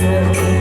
ถึ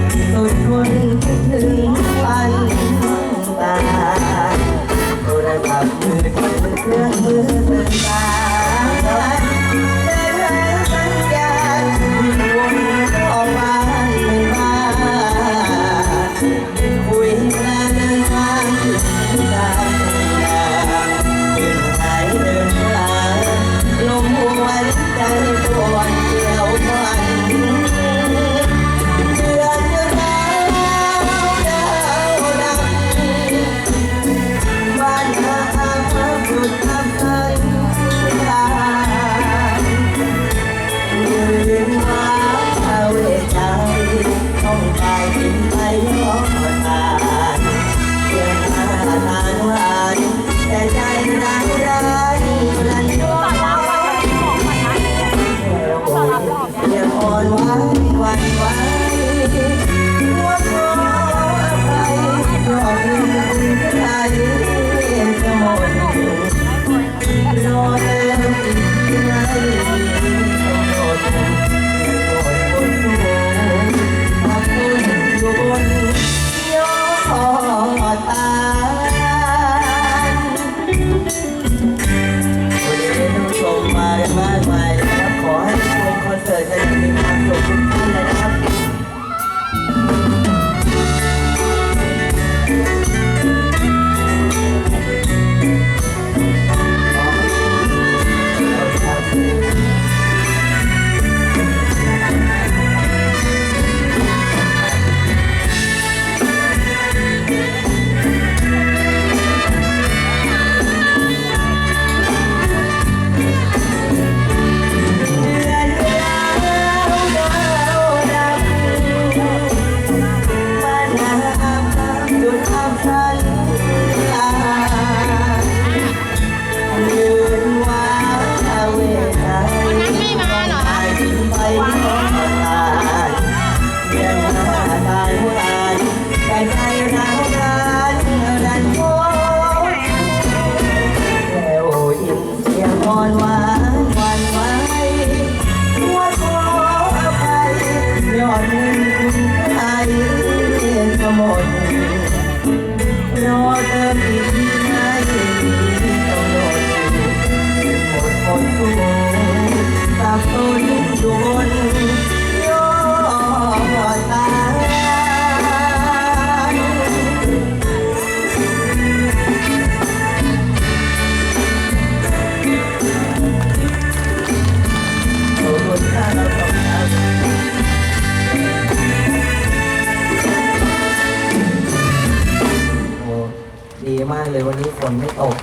นนี้ฝนไม่ตก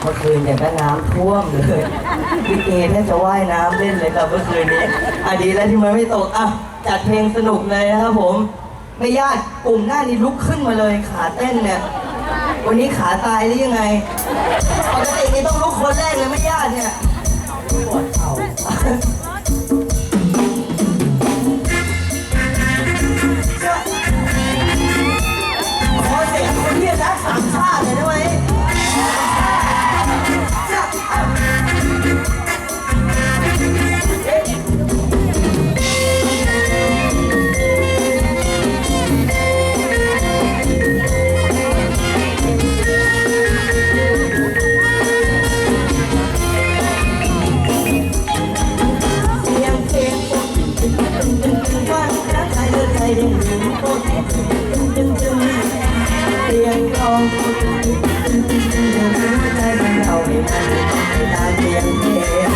เมื่อคืนเนี่ยก็น้ำท่วมเลยพี่เกแทบจะว่ายน้ำเล่นเลยครับเมื่อคืนนี้อะดีแล้วที่มันไม่ตกอะจัดเพลงสนุกเลยนะครับผมไม่ญาติกลุ่มหน้านี่ลุกขึ้นมาเลยขาเต้นเนี่ย วันนี้ขาตายหรือยังไงปกตินี่ต้องลุกคนแรกเลยไม่ญาติเนี่ยปวดเข่า ดใครเด้งดึงโคตรดึงดึงเสียงกลองดึงดึงดึงดึงหัวใจมันเราให้มันให้ตาเสียงเพลง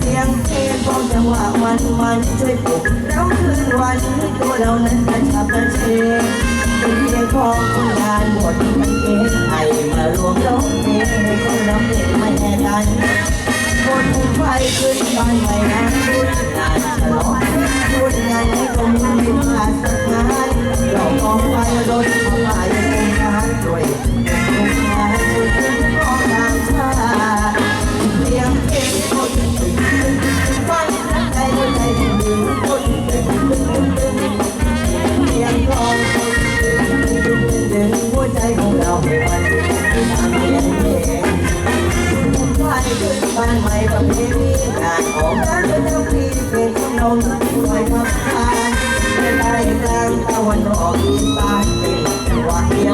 เสียงเพลงของจังหวะมันมันช่วยปลุกเราคืนวันตัวเรานั้นกระฉับกระเฉงเป็นเพียงของคนงานบทมันเองให้มารวมร้องเพลงคนเราเพลงมาแห่กัน คนไฟขึ้นบ้านใหม่นะรุ่นงานฉลองรุ่นงานนี้ก็มีงานสักงานหลอกกองไฟรถทำลายโครงการด้วยโครงการช่วยคุ้มครองทางชาติเสียงเพลงคนตึงฟังทั้งใจด้วยใจดึงดึงคนตึงตึงตึงตึงเสียงกลองคนตึงดึงหัวใจของเราให้ ไม่ประเพณีงารของงานประจำปีเพลงของเรานั้นคอยมาทานเป็นไทยกงตะวันออกอีสาเป็นจังหวาเดีย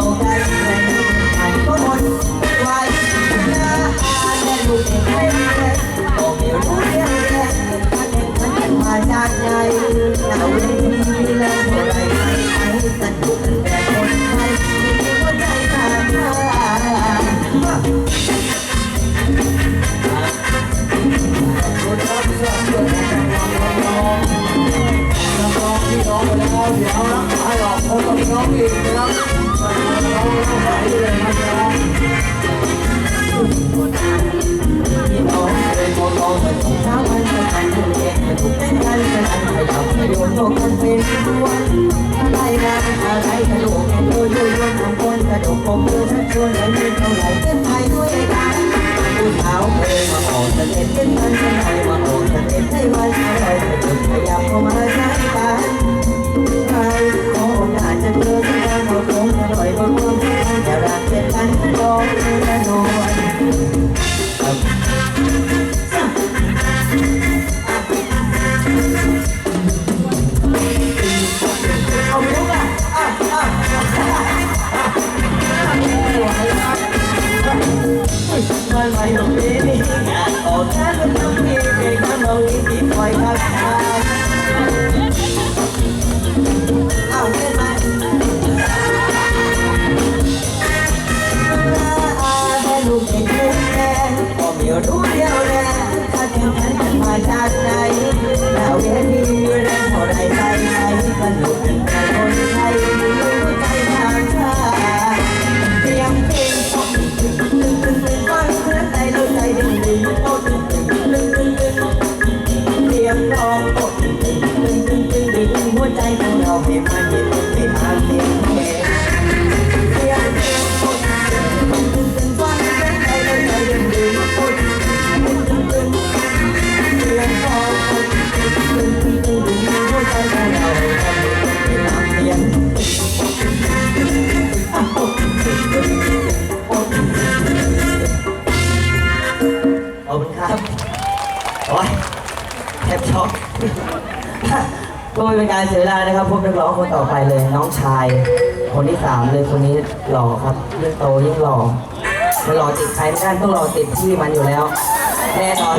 我原街头来你。 ชาติไหนดาวเย็นมีแรงเท่าไปไหนสนุกเป็นแคนไทยรู้ใจทางชาติเตรียมเพลงฟังตึงฟังเพื่ใจเราใจดึดึงโตตึงตึตึงตึงเตรียมรองกดตึงตึดหัวใจของเราให้มันเย็นให้มันเย็น ก็ไม่เป็นการเสียเวลานะครับพบนักร้องคนต่อไปเลย น้องชาย คนที่สามเลยคนนี้หล่อครับยิ่งโตยิ่งหล่อจะหล่อติดใครไม่ได้ต้องหล่อติดที่มันอยู่แล้ว แน่นอน